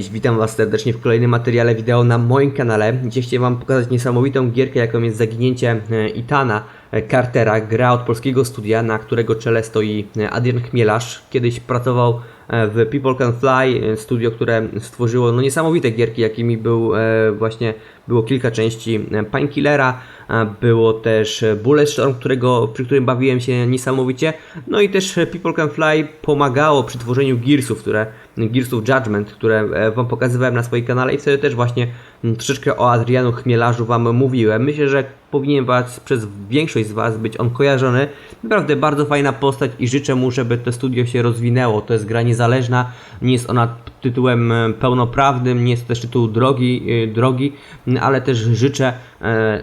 Cześć, witam was serdecznie w kolejnym materiale wideo na moim kanale. Dzisiaj chciałem wam pokazać niesamowitą gierkę, jaką jest Zaginięcie e, Itana e, Cartera, gra od polskiego studia, na którego czele stoi e, Adrian Chmielarz. Kiedyś pracował w People Can Fly, studio, które stworzyło no, niesamowite gierki, jakimi był właśnie, było kilka części Painkillera, było też Bulletstorm, którego, przy którym bawiłem się niesamowicie, no i też People Can Fly pomagało przy tworzeniu Gearsów, które Gearsów Judgment, które e, Wam pokazywałem na swoim kanale i wtedy też właśnie mm, troszeczkę o Adrianu Chmielarzu Wam mówiłem. Myślę, że powinien was, przez większość z Was być on kojarzony. Naprawdę bardzo fajna postać i życzę mu, żeby to studio się rozwinęło. To jest gra niezależna, nie jest ona tytułem e, pełnoprawnym, nie jest też tytuł drogi, e, drogi ale też życzę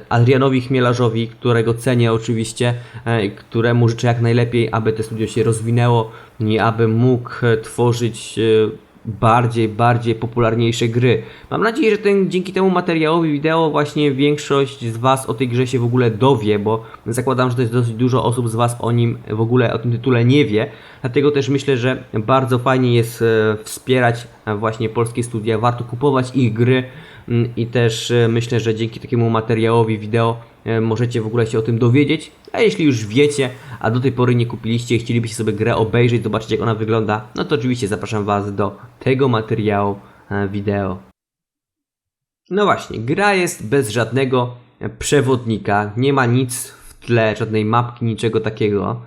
Adrianowi Chmielarzowi, którego cenię oczywiście, któremu życzę jak najlepiej, aby to studio się rozwinęło aby mógł e, tworzyć e, bardziej, bardziej popularniejsze gry. Mam nadzieję, że ten, dzięki temu materiałowi wideo właśnie większość z Was o tej grze się w ogóle dowie, bo zakładam, że to jest dosyć dużo osób z Was o nim w ogóle, o tym tytule nie wie. Dlatego też myślę, że bardzo fajnie jest e, wspierać właśnie polskie studia, warto kupować ich gry mm, i też myślę, że dzięki takiemu materiałowi wideo możecie w ogóle się o tym dowiedzieć. A jeśli już wiecie, a do tej pory nie kupiliście i chcielibyście sobie grę obejrzeć, zobaczyć jak ona wygląda, no to oczywiście zapraszam Was do tego materiału e, wideo. No właśnie, gra jest bez żadnego e, przewodnika, nie ma nic w tle, żadnej mapki, niczego takiego.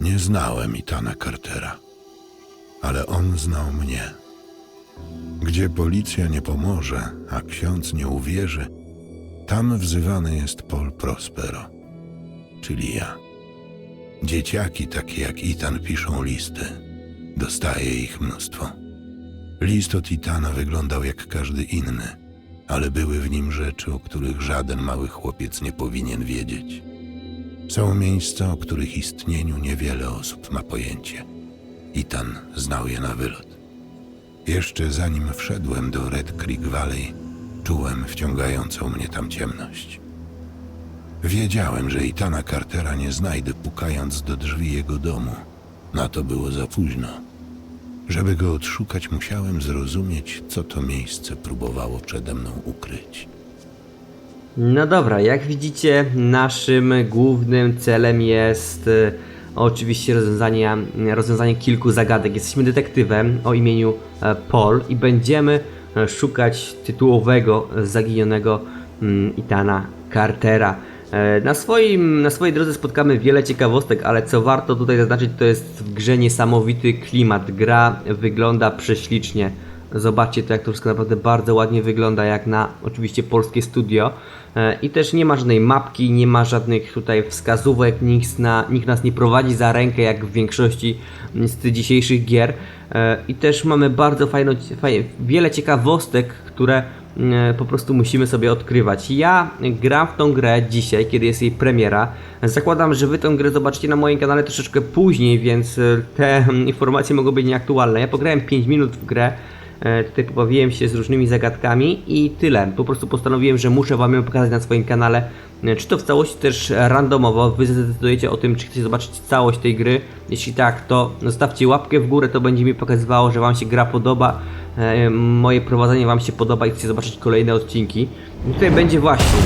Nie znałem Itana Cartera, ale on znał mnie. Gdzie policja nie pomoże, a ksiądz nie uwierzy, tam wzywany jest Paul Prospero, czyli ja. Dzieciaki takie jak Itan piszą listy. Dostaję ich mnóstwo. List od Itana wyglądał jak każdy inny, ale były w nim rzeczy, o których żaden mały chłopiec nie powinien wiedzieć. Są miejsca, o których istnieniu niewiele osób ma pojęcie. Itan znał je na wylot. Jeszcze zanim wszedłem do Red Creek Valley, czułem wciągającą mnie tam ciemność. Wiedziałem, że Itana Cartera nie znajdę pukając do drzwi jego domu. Na to było za późno. Żeby go odszukać, musiałem zrozumieć, co to miejsce próbowało przede mną ukryć. No dobra, jak widzicie, naszym głównym celem jest e, oczywiście rozwiązanie, rozwiązanie kilku zagadek. Jesteśmy detektywem o imieniu e, Paul i będziemy szukać tytułowego zaginionego mm, Itana Cartera. E, Na, swoim, na swojej drodze spotkamy wiele ciekawostek, ale co warto tutaj zaznaczyć, to jest w grze niesamowity klimat. Gra wygląda prześlicznie. Zobaczcie to, jak to wszystko naprawdę bardzo ładnie wygląda, jak na oczywiście polskie studio. E, I też nie ma żadnej mapki, nie ma żadnych tutaj wskazówek, nikt, na, nikt nas nie prowadzi za rękę, jak w większości mm, z dzisiejszych gier. E, I też mamy bardzo fajno, faj, wiele ciekawostek, które e, po prostu musimy sobie odkrywać. Ja gram w tą grę dzisiaj, kiedy jest jej premiera. Zakładam, że wy tę grę zobaczycie na moim kanale troszeczkę później, więc e, te mm, informacje mogą być nieaktualne. Ja pograłem 5 minut w grę. E, Tutaj pobawiłem się z różnymi zagadkami i tyle. Po prostu postanowiłem, że muszę Wam ją pokazać na swoim kanale. E, Czy to w całości też randomowo. Wy zdecydujecie o tym, czy chcecie zobaczyć całość tej gry. Jeśli tak, to zostawcie łapkę w górę, to będzie mi pokazywało, że Wam się gra podoba. e, Moje prowadzenie Wam się podoba i chcecie zobaczyć kolejne odcinki. I tutaj będzie właśnie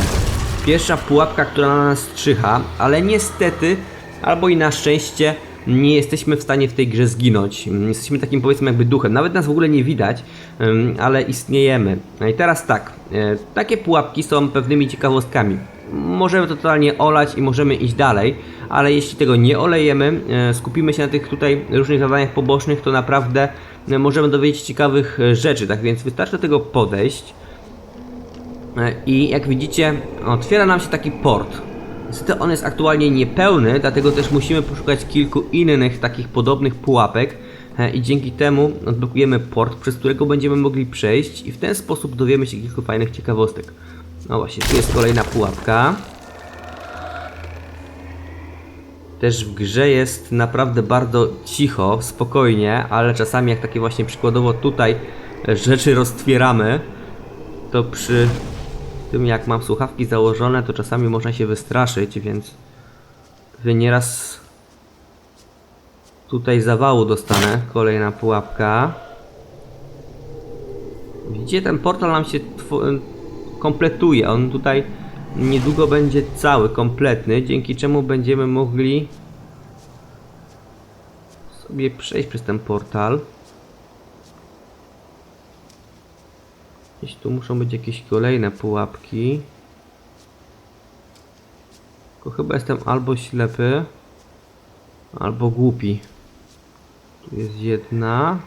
pierwsza pułapka, która na nas strzycha, ale niestety, albo i na szczęście, nie jesteśmy w stanie w tej grze zginąć. Mm, Jesteśmy takim powiedzmy jakby duchem. Nawet nas w ogóle nie widać, ym, ale istniejemy. No i teraz tak, e, takie pułapki są pewnymi ciekawostkami. Możemy to totalnie olać i możemy iść dalej, ale jeśli tego nie olejemy, e, skupimy się na tych tutaj różnych zadaniach pobocznych, to naprawdę e, możemy dowiedzieć ciekawych rzeczy. Tak więc wystarczy do tego podejść. I jak widzicie, otwiera nam się taki port. Niestety on jest aktualnie niepełny, dlatego też musimy poszukać kilku innych takich podobnych pułapek e, i dzięki temu odblokujemy port, przez którego będziemy mogli przejść i w ten sposób dowiemy się kilku fajnych ciekawostek. No właśnie, tu jest kolejna pułapka. Też w grze jest naprawdę bardzo cicho, spokojnie, ale czasami jak takie właśnie przykładowo tutaj rzeczy roztwieramy, to przy tym jak mam słuchawki założone, to czasami można się wystraszyć, więc nieraz tutaj zawału dostanę. Kolejna pułapka. Widzicie, ten portal nam się kompletuje. On tutaj niedługo będzie cały, kompletny, dzięki czemu będziemy mogli sobie przejść przez ten portal. Gdzieś tu muszą być jakieś kolejne pułapki. Tylko chyba jestem albo ślepy, albo głupi. Tu jest jedna.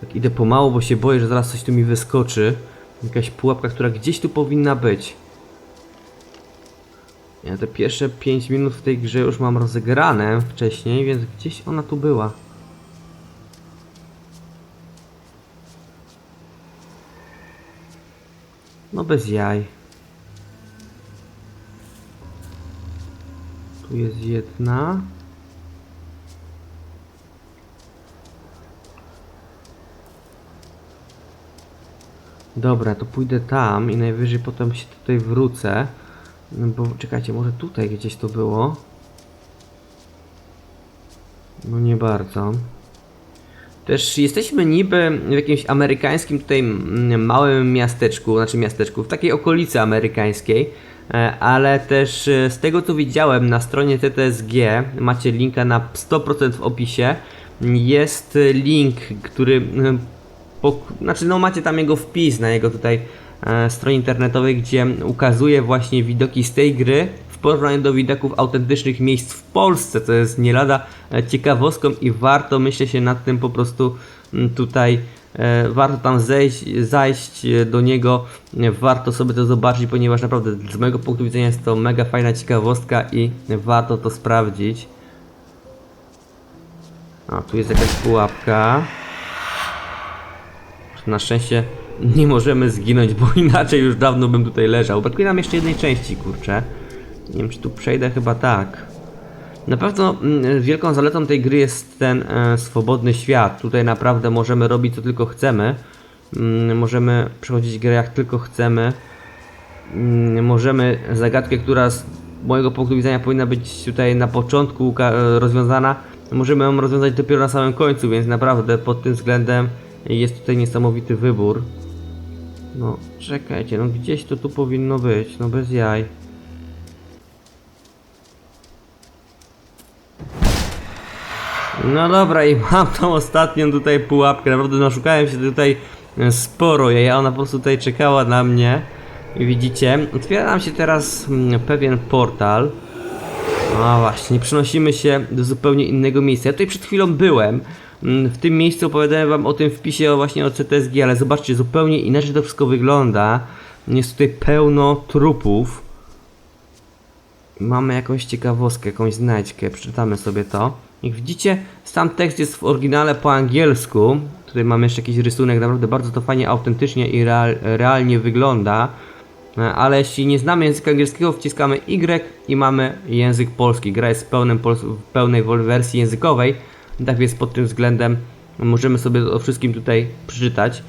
Tak idę pomału, bo się boję, że zaraz coś tu mi wyskoczy. Jakaś pułapka, która gdzieś tu powinna być. Ja te pierwsze 5 minut w tej grze już mam rozegrane wcześniej, więc gdzieś ona tu była. No bez jaj. Tu jest jedna. Dobra, to pójdę tam i najwyżej potem się tutaj wrócę. No bo czekajcie, może tutaj gdzieś to było. No nie bardzo. Też jesteśmy niby w jakimś amerykańskim tutaj mm, małym miasteczku, znaczy miasteczku, w takiej okolicy amerykańskiej, e, ale też e, z tego co widziałem na stronie TTSG, macie linka na 100% w opisie, jest link, który mm, po, znaczy no macie tam jego wpis na jego tutaj e, stronie internetowej, gdzie ukazuje właśnie widoki z tej gry w porównaniu do widoków autentycznych miejsc w Polsce, co jest nie lada e, ciekawostką i warto myślę się nad tym po prostu mm, tutaj e, warto tam zejść, zajść e, do niego, e, warto sobie to zobaczyć, ponieważ naprawdę z mojego punktu widzenia jest to mega fajna ciekawostka i warto to sprawdzić. A, tu jest jakaś pułapka. Na szczęście nie możemy zginąć, bo inaczej już dawno bym tutaj leżał. Brakuje nam jeszcze jednej części, kurczę. Nie wiem, czy tu przejdę, chyba tak. Na pewno mm, wielką zaletą tej gry jest ten e, swobodny świat. Tutaj naprawdę możemy robić co tylko chcemy. Mm, możemy przechodzić grę jak tylko chcemy. Mm, możemy zagadkę, która z mojego punktu widzenia powinna być tutaj na początku e, rozwiązana, możemy ją rozwiązać dopiero na samym końcu, więc naprawdę pod tym względem jest tutaj niesamowity wybór. No, czekajcie, no gdzieś to tu powinno być, no bez jaj. No dobra i mam tą ostatnią tutaj pułapkę, naprawdę naszukałem się tutaj e, sporo jej, ona po prostu tutaj czekała na mnie. Widzicie, otwiera nam się teraz mm, pewien portal. A właśnie, przenosimy się do zupełnie innego miejsca. Ja tutaj przed chwilą byłem. Mm, W tym miejscu opowiadałem wam o tym wpisie właśnie o CTSG, ale zobaczcie, zupełnie inaczej to wszystko wygląda. Jest tutaj pełno trupów. Mamy jakąś ciekawostkę, jakąś znajdźkę, przeczytamy sobie to. Jak widzicie, sam tekst jest w oryginale po angielsku. Tutaj mamy jeszcze jakiś rysunek, naprawdę bardzo to fajnie, autentycznie i real, realnie wygląda. E, Ale jeśli nie znamy języka angielskiego, wciskamy Y i mamy język polski. Gra jest w, pełnym, w pełnej wersji językowej, tak więc pod tym względem możemy sobie o wszystkim tutaj przeczytać.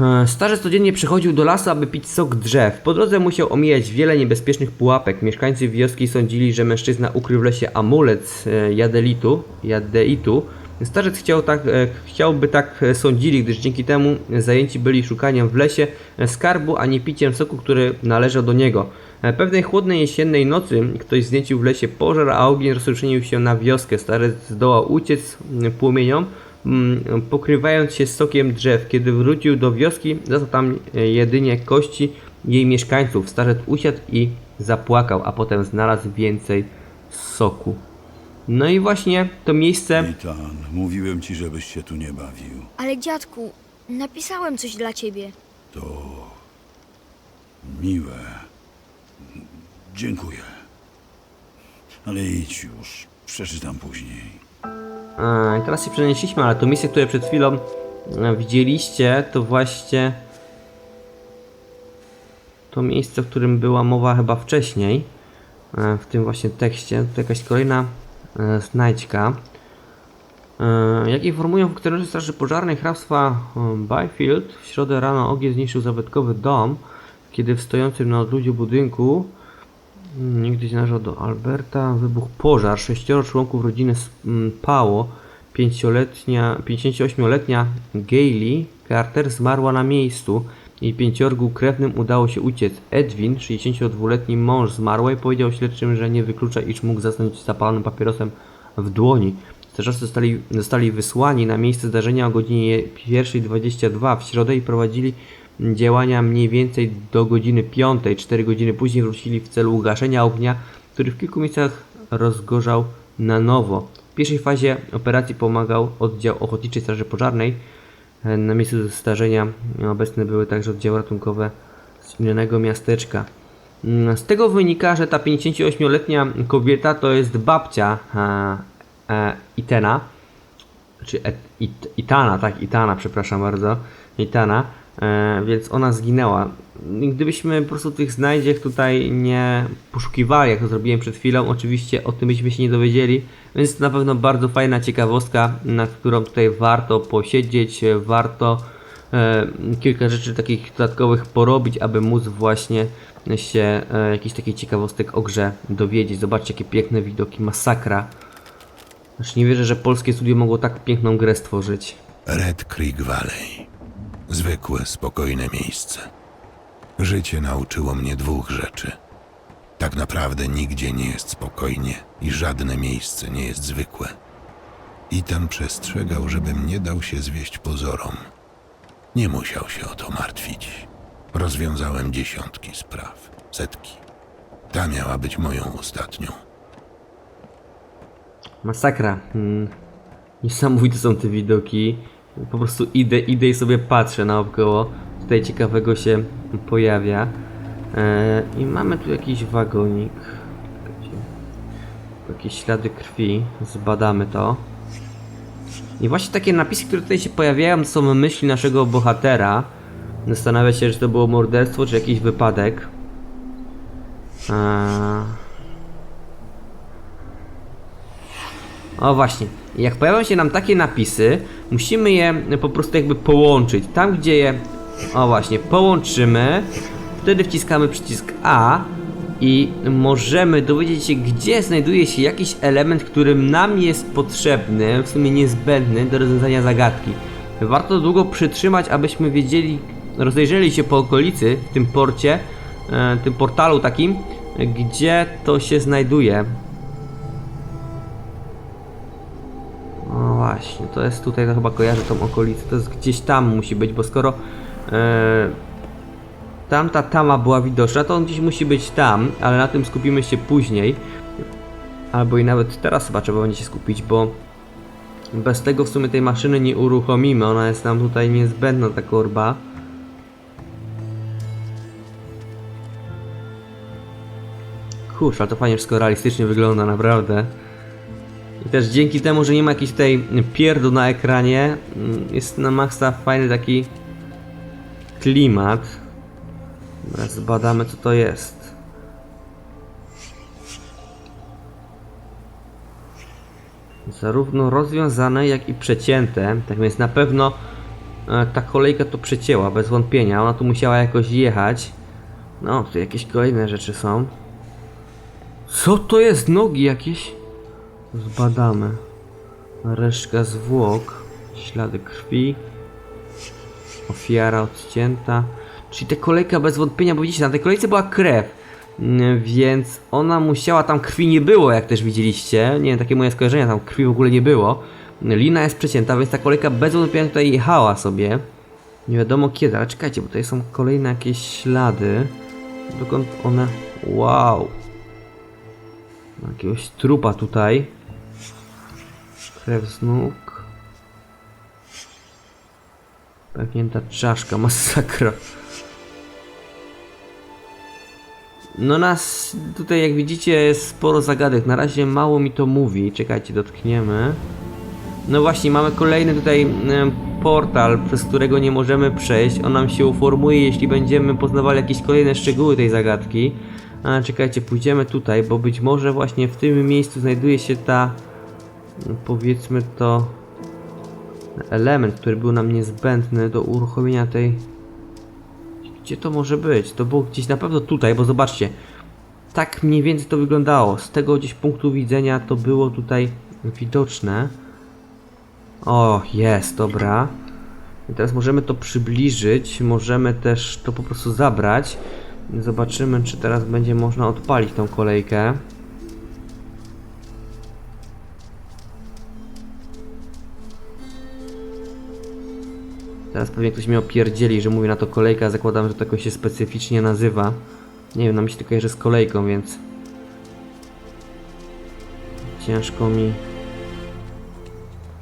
E, Starzec codziennie przychodził do lasu, aby pić sok drzew. Po drodze musiał omijać wiele niebezpiecznych pułapek. Mieszkańcy wioski sądzili, że mężczyzna ukrył w lesie amulet e, jadelitu, jadeitu. Starzec chciał tak, e, chciałby tak sądzili, gdyż dzięki temu zajęci byli szukaniem w lesie skarbu, a nie piciem soku, który należał do niego. Pewnej chłodnej jesiennej nocy ktoś zniecił w lesie pożar, a ogień rozprzestrzenił się na wioskę. Starzec zdołał uciec mm, płomieniom, mm, pokrywając się sokiem drzew. Kiedy wrócił do wioski, zastał tam e, jedynie kości jej mieszkańców. Starzec usiadł i zapłakał, a potem znalazł więcej soku. No i właśnie to miejsce. Ethan, mówiłem ci, żebyś się tu nie bawił. Ale dziadku, napisałem coś dla ciebie. To miłe. Dziękuję. Ale idź już. Przeczytam później. A, teraz się przenieśliśmy, ale to miejsce, które przed chwilą e, widzieliście, to właśnie to miejsce, w którym była mowa chyba wcześniej, e, w tym właśnie tekście. To jakaś kolejna e, znajdźka. Jak informują funkcjonariusze Straży Pożarnej hrabstwa Byfield, w środę rano ogień zniszczył zabytkowy dom, kiedy w stojącym na odludziu budynku mm, niegdyś należał do Alberta, wybuchł pożar. Sześcioro członków rodziny spało. Pięcioletnia, 58-letnia Gailey Carter zmarła na miejscu. Jej pięciorgu krewnym udało się uciec. Edwin, 62-letni mąż zmarłej, powiedział śledczym, że nie wyklucza, iż mógł zasnąć zapalonym papierosem w dłoni. Strażacy zostali, zostali wysłani na miejsce zdarzenia o godzinie 1.22 w środę i prowadzili działania mniej więcej do godziny 5. Cztery godziny później wrócili w celu ugaszenia ognia, który w kilku miejscach rozgorzał na nowo. W pierwszej fazie operacji pomagał oddział Ochotniczej Straży Pożarnej. Na miejscu zdarzenia obecne były także oddziały ratunkowe z innego miasteczka. Z tego wynika, że ta 58-letnia kobieta to jest babcia e, e, Itena, czy Itana, tak, Itana, przepraszam bardzo, Itana, więc ona zginęła. Gdybyśmy po prostu tych znajdziek tutaj nie poszukiwali, jak to zrobiłem przed chwilą, oczywiście o tym byśmy się nie dowiedzieli, więc to na pewno bardzo fajna ciekawostka, nad którą tutaj warto posiedzieć, e, warto e, kilka rzeczy takich dodatkowych porobić, aby móc właśnie się e, jakichś takich ciekawostek o grze dowiedzieć. Zobaczcie jakie piękne widoki, masakra. Aż nie wierzę, że polskie studio mogło tak piękną grę stworzyć. Red Creek Valley. Zwykłe, spokojne miejsce. Życie nauczyło mnie dwóch rzeczy. Tak naprawdę nigdzie nie jest spokojnie i żadne miejsce nie jest zwykłe. Itan przestrzegał, żebym nie dał się zwieść pozorom. Nie musiał się o to martwić. Rozwiązałem dziesiątki spraw, setki. Ta miała być moją ostatnią. Masakra. Mm. Niesamowite są te widoki. Po prostu idę, idę i sobie patrzę naokoło. Tutaj ciekawego się pojawia. E, I mamy tu jakiś wagonik. Jakieś ślady krwi. Zbadamy to. I właśnie takie napisy, które tutaj się pojawiają, są myśli naszego bohatera. Zastanawia się, czy to było morderstwo, czy jakiś wypadek. Eee... O właśnie, jak pojawią się nam takie napisy, musimy je po prostu jakby połączyć. Tam gdzie je, o właśnie, połączymy, wtedy wciskamy przycisk A i możemy dowiedzieć się, gdzie znajduje się jakiś element, który nam jest potrzebny, w sumie niezbędny do rozwiązania zagadki. Warto długo przytrzymać, abyśmy wiedzieli, rozejrzeli się po okolicy, w tym porcie, e, tym portalu takim, gdzie to się znajduje. Właśnie, to jest tutaj, to chyba kojarzę tą okolicę, to jest gdzieś tam musi być, bo skoro e, tamta tama była widoczna, to on gdzieś musi być tam, ale na tym skupimy się później. Albo i nawet teraz chyba trzeba będzie się skupić, bo bez tego w sumie tej maszyny nie uruchomimy, ona jest nam tutaj niezbędna, ta korba. Kurczę, to fajnie wszystko realistycznie wygląda, naprawdę. I też dzięki temu, że nie ma jakiejś tutaj pierdu na ekranie, mm, jest na maksa fajny taki klimat. Teraz zbadamy co to jest. Zarówno rozwiązane, jak i przecięte. Tak więc na pewno e, ta kolejka to przecięła, bez wątpienia. Ona tu musiała jakoś jechać. No, tu jakieś kolejne rzeczy są. Co to jest? Nogi jakieś? Zbadamy. Resztka zwłok, ślady krwi, ofiara odcięta. Czyli ta kolejka bez wątpienia, bo widzicie, na tej kolejce była krew, mm, więc ona musiała, tam krwi nie było, jak też widzieliście. Nie wiem, takie moje skojarzenia, tam krwi w ogóle nie było. Lina jest przecięta, więc ta kolejka bez wątpienia tutaj jechała sobie. Nie wiadomo kiedy, ale czekajcie, bo tutaj są kolejne jakieś ślady. Dokąd one... Wow! Jakiegoś trupa tutaj. Krew z nóg. Pęknięta czaszka, masakra. No nas tutaj jak widzicie jest sporo zagadek. Na razie mało mi to mówi. Czekajcie, dotkniemy. No właśnie, mamy kolejny tutaj portal, przez którego nie możemy przejść. On nam się uformuje, jeśli będziemy poznawali jakieś kolejne szczegóły tej zagadki. A, czekajcie, pójdziemy tutaj, bo być może właśnie w tym miejscu znajduje się ta, powiedzmy to, element, który był nam niezbędny do uruchomienia tej... Gdzie to może być? To było gdzieś na pewno tutaj, bo zobaczcie. Tak mniej więcej to wyglądało. Z tego gdzieś punktu widzenia to było tutaj widoczne. O, jest, dobra. I teraz możemy to przybliżyć, możemy też to po prostu zabrać. Zobaczymy, czy teraz będzie można odpalić tą kolejkę. Teraz pewnie ktoś mnie opierdzieli, że mówię na to kolejka, zakładam, że to jakoś się specyficznie nazywa. Nie wiem, na mi się to kojarzy z kolejką, więc... Ciężko mi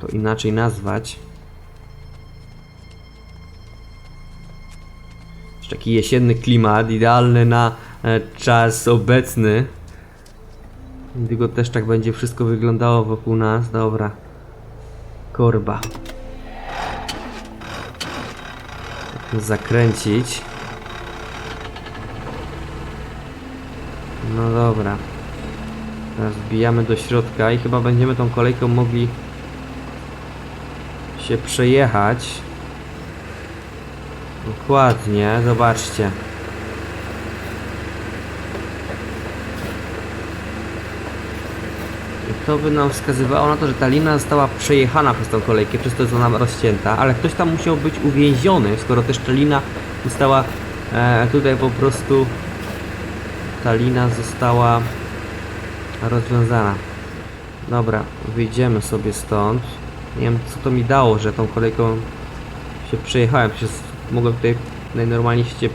to inaczej nazwać. Jeszcze Taki jesienny klimat, idealny na e, czas obecny. Tylko też tak będzie wszystko wyglądało wokół nas. Dobra. Korba. Zakręcić. No dobra. Teraz wbijamy do środka i chyba będziemy tą kolejką mogli się przejechać. Dokładnie, zobaczcie. To by nam wskazywało na to, że ta lina została przejechana przez tą kolejkę, przez to jest ona rozcięta, ale ktoś tam musiał być uwięziony, skoro też ta lina została e, tutaj po prostu ta lina została rozwiązana. Dobra, wyjdziemy sobie stąd. Nie wiem co to mi dało, że tą kolejką się przejechałem. Przecież mogłem tutaj najnormalniej się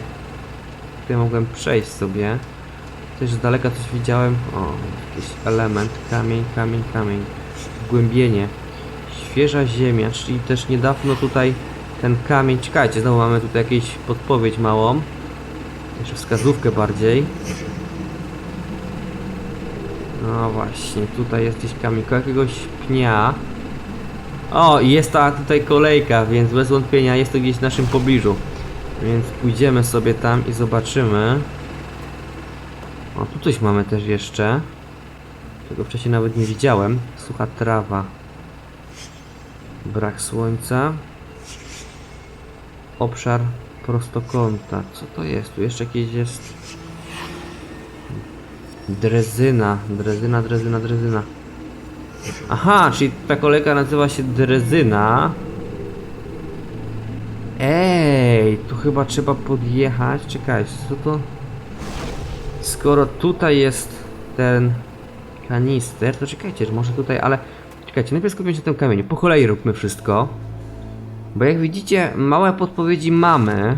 tutaj mogłem przejść sobie. Też z daleka coś widziałem. O, jakiś element. Kamień, kamień, kamień. Wgłębienie. Świeża ziemia, czyli też niedawno tutaj ten kamień. Czekajcie, znowu mamy tutaj jakąś podpowiedź małą. Jeszcze wskazówkę bardziej. No właśnie, tutaj jest gdzieś kamień, jakiegoś pnia. O, jest ta tutaj kolejka, więc bez wątpienia jest to gdzieś w naszym pobliżu. Więc pójdziemy sobie tam i zobaczymy. O, tu coś mamy też jeszcze. Tego wcześniej nawet nie widziałem. Sucha trawa. Brak słońca. Obszar prostokąta. Co to jest? Tu jeszcze jakieś jest... Drezyna, drezyna, drezyna, drezyna. Aha, czyli ta kolejka nazywa się drezyna. Ej, tu chyba trzeba podjechać. Czekajcie, co to? Skoro tutaj jest ten kanister, to czekajcie, że może tutaj, ale... Czekajcie, najpierw skupimy się na tym kamieniu. Po kolei róbmy wszystko. Bo jak widzicie, małe podpowiedzi mamy.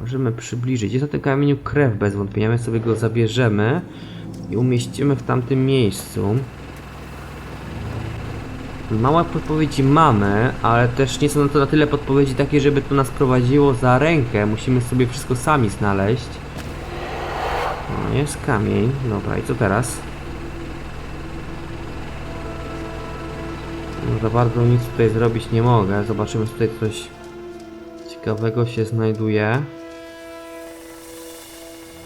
Możemy przybliżyć. Jest na tym kamieniu krew bez wątpienia. My sobie go zabierzemy i umieścimy w tamtym miejscu. Małe podpowiedzi mamy, ale też nie są to na tyle podpowiedzi takie, żeby to nas prowadziło za rękę. Musimy sobie wszystko sami znaleźć. Jest kamień. Dobra, i co teraz? No za bardzo nic tutaj zrobić nie mogę. Zobaczymy, czy tutaj coś ciekawego się znajduje.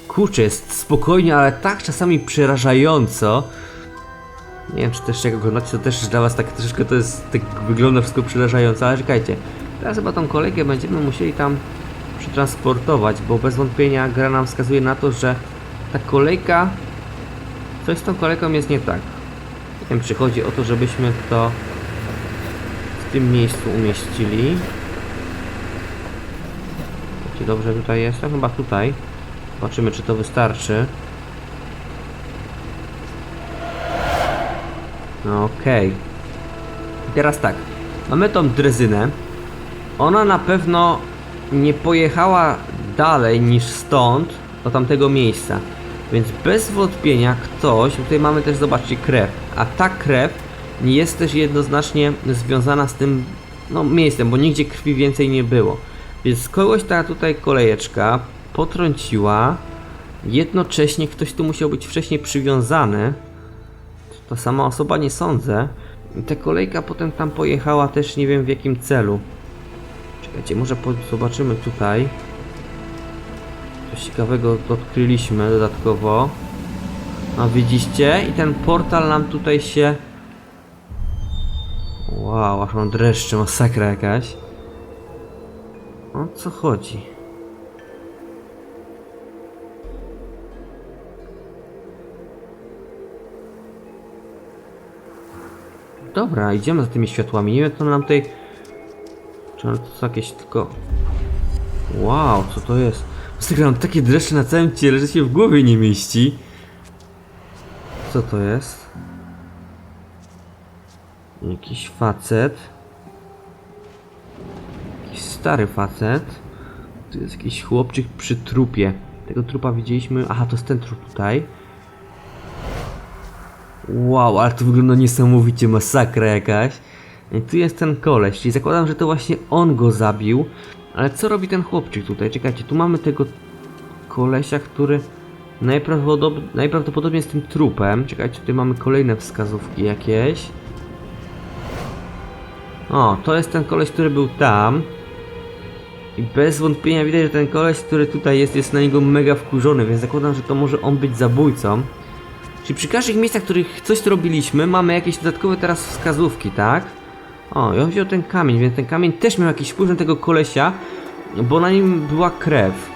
Kurczę, jest spokojnie, ale tak czasami przerażająco. Nie wiem, czy też jak oglądacie, to też dla was tak troszeczkę to jest, tak wygląda wszystko przerażająco, ale czekajcie. Teraz chyba tą kolegę będziemy musieli tam przetransportować, bo bez wątpienia gra nam wskazuje na to, że ta kolejka... Coś z tą kolejką jest nie tak. Nie wiem, czy chodzi o to, żebyśmy to w tym miejscu umieścili. Czy dobrze tutaj jestem? Chyba tutaj. Zobaczymy, czy to wystarczy. No okej. I Teraz tak. Mamy tą drezynę. Ona na pewno nie pojechała dalej niż stąd do tamtego miejsca. Więc bez wątpienia ktoś, tutaj mamy też zobaczcie krew, a ta krew nie jest też jednoznacznie związana z tym no, miejscem, bo nigdzie krwi więcej nie było. Więc kogoś ta tutaj kolejeczka potrąciła, jednocześnie ktoś tu musiał być wcześniej przywiązany. To sama osoba nie sądzę. Ta kolejka potem tam pojechała też nie wiem w jakim celu. Czekajcie, może zobaczymy tutaj. Coś ciekawego odkryliśmy dodatkowo. No widzicie? I ten portal nam tutaj się... Wow, aż mam dreszcze, masakra jakaś. O co chodzi? Dobra, idziemy za tymi światłami. Nie wiem, co nam tutaj... Czy to są jakieś tylko... Wow, co to jest? Mam takie dreszcze na całym ciele, że się w głowie nie mieści. Co to jest? Jakiś facet. Jakiś stary facet. Tu jest jakiś chłopczyk przy trupie. Tego trupa widzieliśmy. Aha, to jest ten trup tutaj. Wow, ale to wygląda niesamowicie masakra jakaś. I tu jest ten koleś, czyli zakładam, że to właśnie on go zabił. Ale co robi ten chłopczyk tutaj? Czekajcie, tu mamy tego kolesia, który najprawdopodobniej, najprawdopodobniej jest tym trupem. Czekajcie, tutaj mamy kolejne wskazówki jakieś. O, to jest ten koleś, który był tam. I bez wątpienia widać, że ten koleś, który tutaj jest, jest na niego mega wkurzony, więc zakładam, że to może on być zabójcą. Czyli przy każdych miejscach, w których coś robiliśmy, mamy jakieś dodatkowe teraz wskazówki, tak? O, on wziął ten kamień, więc ten kamień też miał jakiś wpływ na tego kolesia, bo na nim była krew.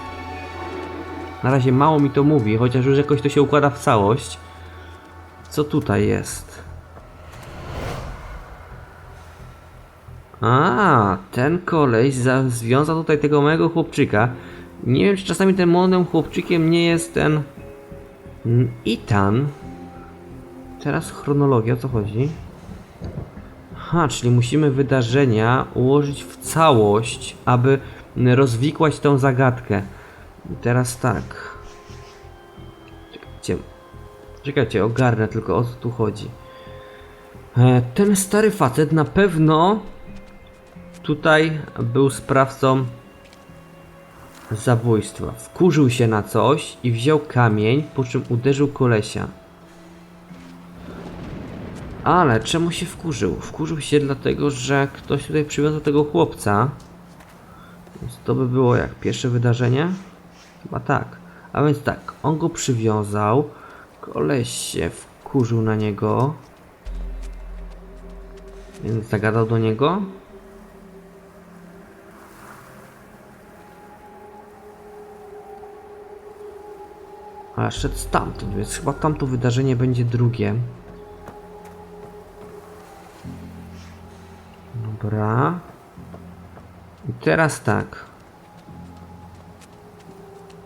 Na razie mało mi to mówi, chociaż już jakoś to się układa w całość. Co tutaj jest? A, ten koleś za- związał tutaj tego małego chłopczyka. Nie wiem, czy czasami tym młodym chłopczykiem nie jest ten... Itan. Teraz chronologia, o co chodzi? Aha, czyli musimy wydarzenia ułożyć w całość, aby rozwikłać tą zagadkę. I teraz tak. Czekajcie. Czekajcie, ogarnę tylko o co tu chodzi. E, ten stary facet na pewno tutaj był sprawcą zabójstwa. Wkurzył się na coś i wziął kamień, po czym uderzył kolesia. Ale czemu się wkurzył? Wkurzył się dlatego, że ktoś tutaj przywiązał tego chłopca. Więc to by było jak pierwsze wydarzenie? Chyba tak. A więc tak, on go przywiązał. Koleś się wkurzył na niego. Więc zagadał do niego. Ale szedł stamtąd, więc chyba tamto wydarzenie będzie drugie. Dobra. I teraz tak.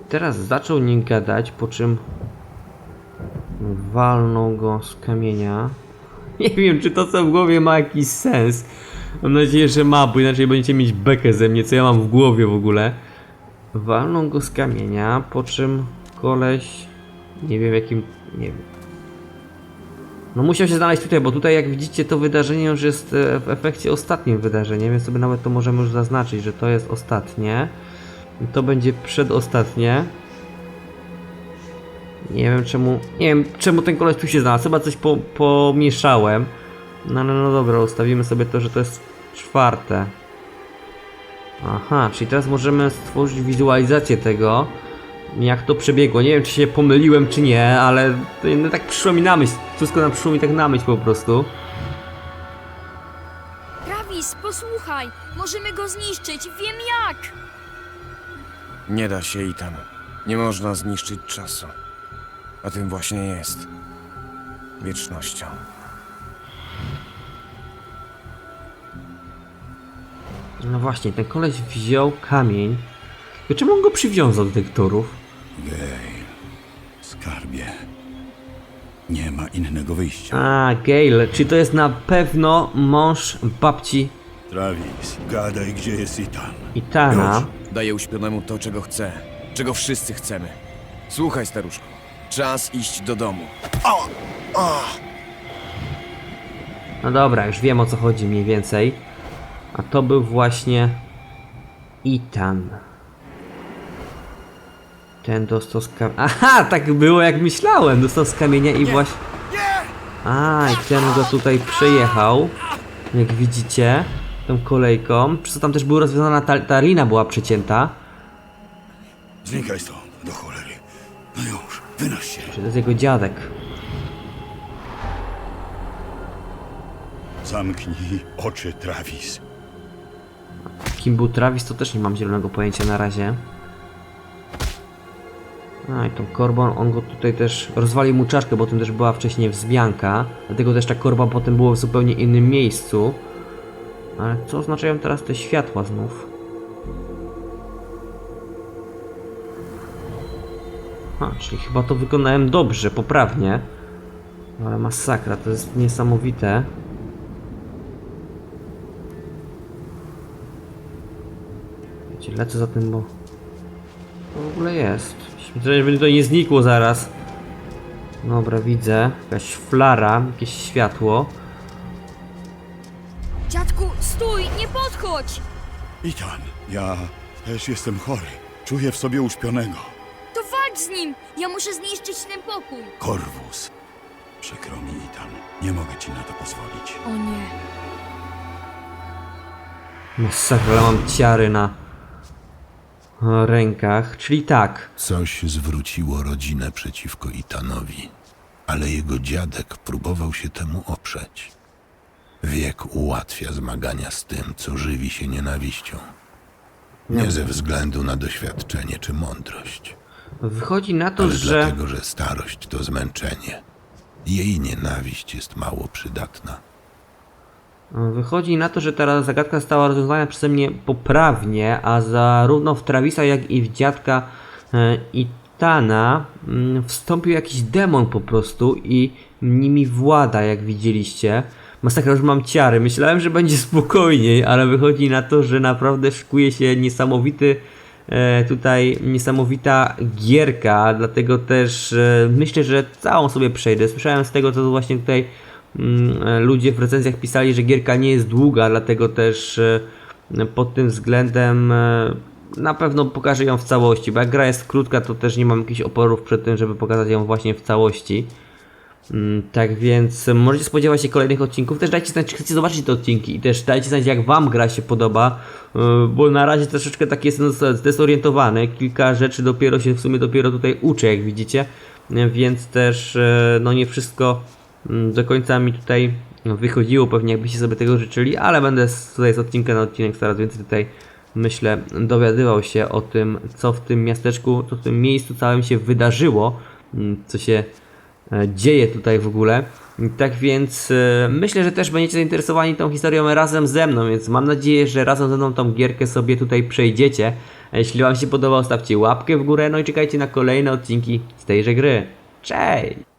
Teraz zaczął nim gadać, po czym walnął go z kamienia. Nie wiem, czy to co w głowie ma jakiś sens. Mam nadzieję, że ma, bo inaczej będziecie mieć bekę ze mnie, co ja mam w głowie w ogóle. Walnął go z kamienia, po czym koleś... Nie wiem jakim... nie wiem. No musiał się znaleźć tutaj, bo tutaj jak widzicie to wydarzenie już jest e, w efekcie ostatnim wydarzeniem, więc sobie nawet to możemy już zaznaczyć, że to jest ostatnie. To będzie przedostatnie. Nie wiem czemu, nie wiem czemu ten koleś tu się znalazł, chyba coś po, pomieszałem. No ale no dobra, ustawimy sobie to, że to jest czwarte. Aha, czyli teraz możemy stworzyć wizualizację tego, jak to przebiegło. Nie wiem, czy się pomyliłem, czy nie, ale to, no, tak przyszło mi na myśl. Wszystko nam przyszło mi tak na myśl po prostu. Travis, posłuchaj! Możemy go zniszczyć, wiem jak! Nie da się, Ethan. Nie można zniszczyć czasu. A tym właśnie jest. Wiecznością. No właśnie, ten koleś wziął kamień. To czemu on go przywiązał do tych torów? Gej, skarbie. Nie ma innego wyjścia. A, Gale, czy to jest na pewno mąż babci Travis, gadaj, gdzie jest Ethan. Itana? Daję uśpionemu to, czego chce. Czego wszyscy chcemy. Słuchaj, staruszku. Czas iść do domu. No dobra, już wiem o co chodzi mniej więcej. A to był właśnie Itan. Ten dostał z kamienia. Aha, tak było jak myślałem. Dostał z kamienia i właśnie. A, i ten go tutaj przejechał. Jak widzicie, tą kolejką. Przez co tam też była rozwiązana ta, ta lina była przecięta. Znikaj stąd, do cholery. No już, wynoś się. Czy to jest jego dziadek? Zamknij oczy, Travis. Kim był Travis, to też nie mam zielonego pojęcia na razie. A i tą korbą, on go tutaj też rozwalił mu czaszkę, bo tym też była wcześniej wzmianka. Dlatego też ta korba potem była w zupełnie innym miejscu. Ale co oznaczają teraz te światła znów? A, czyli chyba to wykonałem dobrze, poprawnie. Ale masakra, to jest niesamowite. Wiecie, lecę za tym, bo... To w ogóle jest. Żeby to nie znikło zaraz. Dobra, widzę. Jakaś flara, jakieś światło. Dziadku, stój, nie podchodź! Itan, ja też jestem chory. Czuję w sobie uśpionego. To walcz z nim! Ja muszę zniszczyć ten pokój! Korwus. Przykro mi, Itan. Nie mogę ci na to pozwolić. O nie. Masakra, ale mam ciary na rękach. Czyli tak. Coś zwróciło rodzinę przeciwko Itanowi, ale jego dziadek próbował się temu oprzeć. Wiek ułatwia zmagania z tym, co żywi się nienawiścią. Nie ze względu na doświadczenie czy mądrość, Wychodzi na to, ale że... dlatego, że starość to zmęczenie. Jej nienawiść jest mało przydatna. Wychodzi na to, że ta zagadka została rozwiązana przeze mnie poprawnie, a zarówno w Travisa, jak i w dziadka e, Itana mm, wstąpił jakiś demon po prostu i nimi włada, jak widzieliście. Masakra, już mam ciary. Myślałem, że będzie spokojniej, ale wychodzi na to, że naprawdę szykuje się niesamowity e, tutaj niesamowita gierka, dlatego też e, myślę, że całą sobie przejdę. Słyszałem z tego, co właśnie tutaj ludzie w recenzjach pisali, że gierka nie jest długa, dlatego też e, pod tym względem e, na pewno pokażę ją w całości, bo jak gra jest krótka, to też nie mam jakichś oporów przed tym, żeby pokazać ją właśnie w całości. Mm, Tak więc możecie spodziewać się kolejnych odcinków. Też dajcie znać, czy chcecie zobaczyć te odcinki i też dajcie znać, jak Wam gra się podoba, bo na razie troszeczkę tak jestem zdes- zdezorientowany. Kilka rzeczy dopiero się w sumie dopiero tutaj uczę, jak widzicie, więc też no nie wszystko mm, do końca mi tutaj wychodziło, pewnie jakbyście sobie tego życzyli, ale będę tutaj z odcinka na odcinek coraz więcej tutaj myślę dowiadywał się o tym, co w tym miasteczku, co w tym miejscu całym się wydarzyło, mm, co się e, dzieje tutaj w ogóle. Tak więc e, myślę, że też będziecie zainteresowani tą historią razem ze mną, więc mam nadzieję, że razem ze mną tą gierkę sobie tutaj przejdziecie. Jeśli Wam się podobał, stawcie łapkę w górę, no i czekajcie na kolejne odcinki z tejże gry. Cześć!